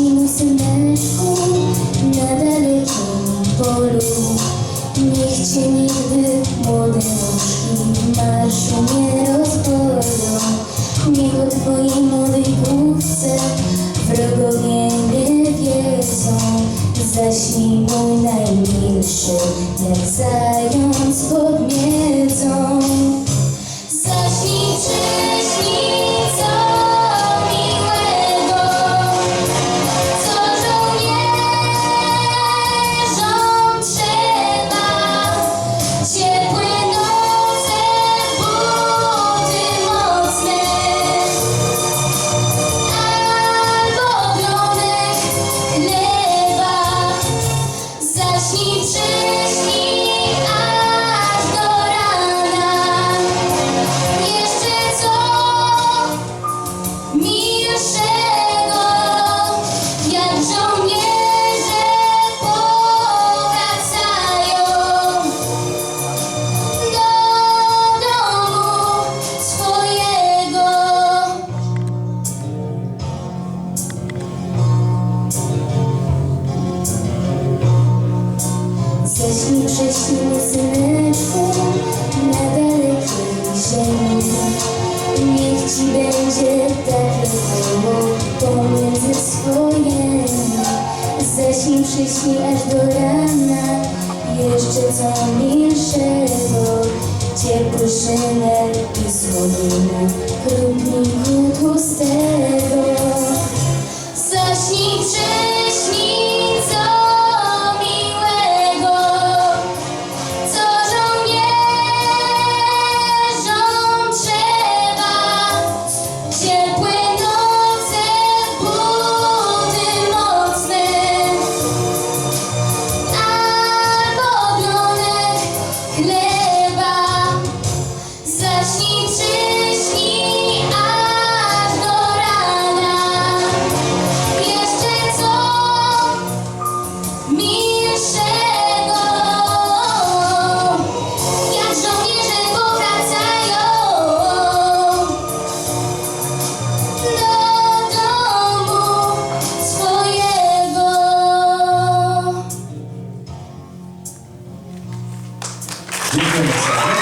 Mój syneczku na dalekim polu. Niech cię nigdy młode nóżki marszu nie rozbolą. Niech o twojej młodej główce wrogowie nie wiedzą. Zaśnij mój najmilszy, jak zając pod miedzą. Ześlij prześlij syneczku na dalekiej ziemi. Niech ci będzie tak Przyśnij aż do rana, jeszcze co milszego. Ciepły szynek i słonina. We'll